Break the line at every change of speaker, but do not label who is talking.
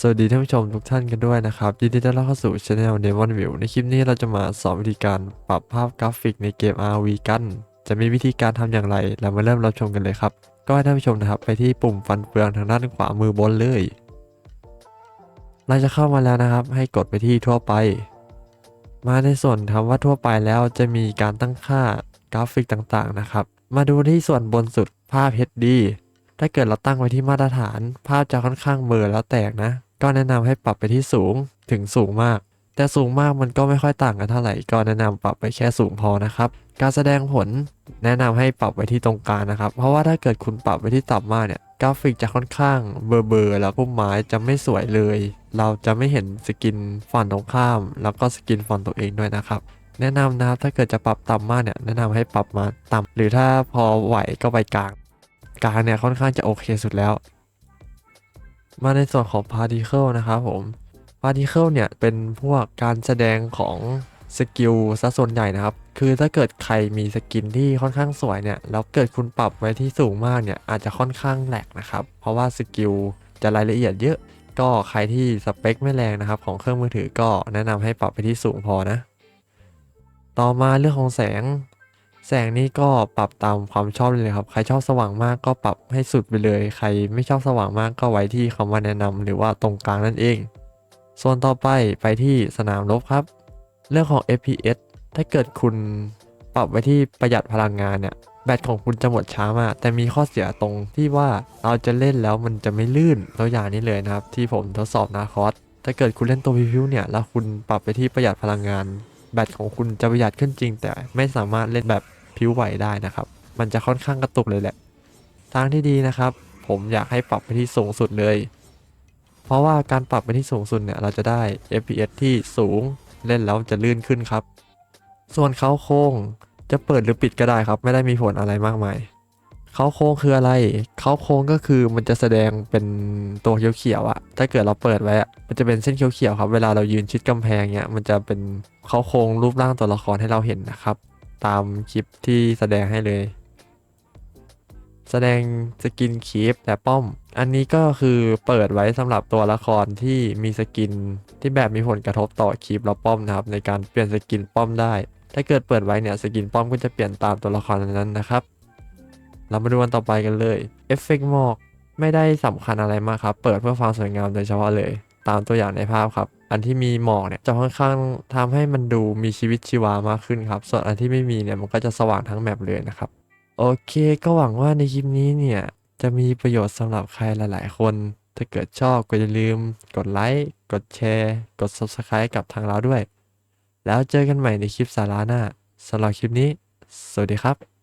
สวัสดีท่านผู้ชมทุกท่านกันด้วยนะครับ ยินดีต้อนรับเข้าสู่ช anel Demon View ในคลิปนี้เราจะมาสอนวิธีการปรับภาพกราฟิกในเกม RV กัน จะมีวิธีการทำอย่างไร เรามาเริ่มรับชมกันเลยครับ ก็ให้ท่านผู้ชมนะครับไปที่ปุ่มฟันเฟืองทางด้านขวามือบนเลย เราจะเข้ามาแล้วนะครับ ให้กดไปที่ทั่วไป มาในส่วนคำว่าทั่วไปแล้วจะมีการตั้งค่ากราฟิกต่างๆนะครับ มาดูที่ส่วนบนสุดภาพ HD ถ้าเกิดเราตั้งไว้ที่มาตรฐาน ภาพจะค่อนข้างเบลอแล้วแตกนะ ก็แนะนำให้ปรับไปที่สูงถึงสูงมาก แต่สูงมากมันก็ไม่ค่อยต่างกันเท่าไหร่ ก็แนะนำปรับไปแค่สูงพอนะครับ การแสดงผลแนะนำให้ปรับไว้ที่ตรงกลางนะครับ เพราะว่าถ้าเกิดคุณปรับไว้ที่ต่ำมากเนี่ยกราฟิกจะค่อนข้างเบลอๆแล้วพุ่มไม้จะไม่สวยเลย เราจะไม่เห็นสกินฝั่งตรงข้าม แล้วก็สกินฝั่งตัวเองด้วยนะครับแนะนำนะครับถ้าเกิดจะปรับต่ำมากเนี่ยแนะนำให้ปรับมาต่ำหรือถ้าพอไหวก็ไปกลาง กลางเนี่ยค่อนข้างจะโอเคสุดแล้ว มาในส่วนของ particle นะครับผม particle เนี่ยเป็นพวกการแสดงของสกิลซะส่วนใหญ่นะครับ คือถ้าเกิดใครมีสกินที่ค่อนข้างสวยเนี่ย แล้วเกิดคุณปรับไว้ที่สูงมากเนี่ย อาจจะค่อนข้างแหลกนะครับ เพราะว่าสกิลจะรายละเอียดเยอะ ก็ใครที่สเปคไม่แรงนะครับ ของเครื่องมือถือก็แนะนำให้ปรับไปที่สูงพอนะ ต่อมาเรื่องของแสง แสงนี่ก็ปรับตามความชอบเลยครับ ใครชอบสว่างมากก็ปรับให้สุดไปเลย ใครไม่ชอบสว่างมากก็ไว้ที่คำว่าแนะนำหรือว่าตรงกลางนั่นเอง ส่วนต่อไปไปที่สนามรบครับ เรื่องของ FPS ถ้าเกิดคุณปรับไว้ที่ประหยัดพลังงานเนี่ยแบตของคุณจะหมดช้ามาก แต่มีข้อเสียตรงที่ว่าเราจะเล่นแล้วมันจะไม่ลื่นตัวอย่างนี้เลยนะครับ ที่ผมทดสอบนาคอสถ้าเกิดคุณเล่นตัวพิวเนี่ยแล้วคุณปรับไปที่ประหยัดพลังงาน แบตของคุณจะประหยัดขึ้นจริง แต่ไม่สามารถเล่นแบบ ผิวไหวได้นะครับ มันจะค่อนข้างกระตุกเลยแหละ ทางที่ดีนะครับ ผมอยากให้ปรับไปที่สูงสุดเลย เพราะว่าการปรับไปที่สูงสุดเนี่ยเราจะได้ FPS ที่สูงเล่นแล้วจะลื่นขึ้นครับ ส่วนเขาโค้งจะเปิดหรือปิดก็ได้ครับ ไม่ได้มีผลอะไรมากมายเขาโค้งคืออะไร เขาโค้งก็คือมันจะแสดงเป็นตัวเขียวๆอะถ้าเกิดเราเปิดไว้อะมันจะเป็นเส้นเขียวๆครับ เวลาเรายืนชิดกำแพงเนี่ยมันจะเป็นเขาโค้งรูปร่างตัวละครให้เราเห็นนะครับ ตามคลิปที่แสดงให้เลย แสดงสกินคีปและป้อม อันนี้ก็คือเปิดไว้สำหรับตัวละครที่มีสกินที่แบบมีผลกระทบต่อคีปและป้อมนะครับ ในการเปลี่ยนสกินป้อมได้ ถ้าเกิดเปิดไว้เนี่ยสกินป้อมก็จะเปลี่ยนตามตัวละครนั้นนะครับ เรามาดูกันต่อไปกันเลยเอฟเฟกต์หมอกไม่ได้สำคัญอะไรมากครับ เปิดเพื่อความสวยงามโดยเฉพาะเลย ตามตัวอย่างในภาพครับ อันที่มีหมอกเนี่ยจะค่อนข้างทำให้มันดูมีชีวิตชีวามากขึ้นครับ ส่วนอันที่ไม่มีเนี่ยมันก็จะสว่างทั้งแมปเลยนะครับ โอเค ก็หวังว่าในคลิปนี้เนี่ยจะมีประโยชน์สำหรับใครหลาย ๆ คน ถ้าเกิดชอบก็อย่าลืม กดไลค์กดแชร์ กด Subscribe กับทางเราด้วย แล้วเจอกันใหม่ในคลิปสาระหน้าสำหรับคลิปนี้ สวัสดีครับ